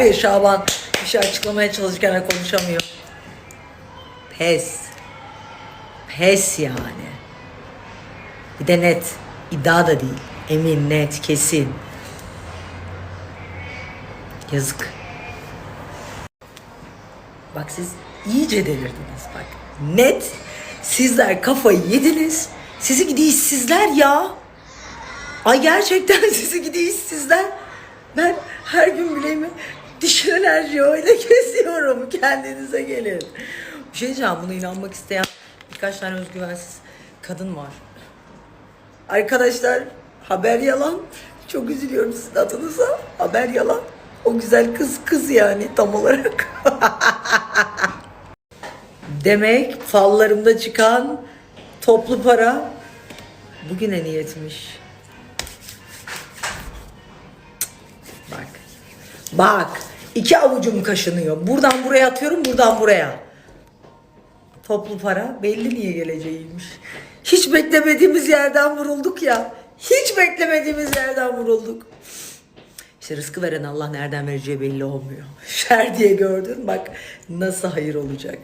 ya Şaban bir şey açıklamaya çalışırken konuşamıyor. Pes. Pes yani. Bir de net. İddia da değil. Emin, net, kesin. Yazık. Bak siz iyice delirdiniz bak. Net sizler kafayı yediniz. Sizi gidi işsizler ya. Ay gerçekten sizi gidi işsizler. Ben her gün bileğimi diş enerji öyle kesiyorum. Kendinize gelin. Bir şey diyeceğim bunu inanmak isteyen birkaç tane özgüvensiz kadın var. Arkadaşlar haber yalan. Çok üzülüyorum sizin adınıza. Haber yalan. O güzel kız kız yani tam olarak. Demek fallarımda çıkan toplu para bugüne niyetmiş. Bak. Bak. iki avucum kaşınıyor. Buradan buraya atıyorum, buradan buraya. Toplu para belli niye geleceğiymiş. Hiç beklemediğimiz yerden vurulduk ya. Hiç beklemediğimiz yerden vurulduk. İşte rızkı veren Allah nereden vereceği belli olmuyor. Şer diye gördün bak nasıl hayır olacak.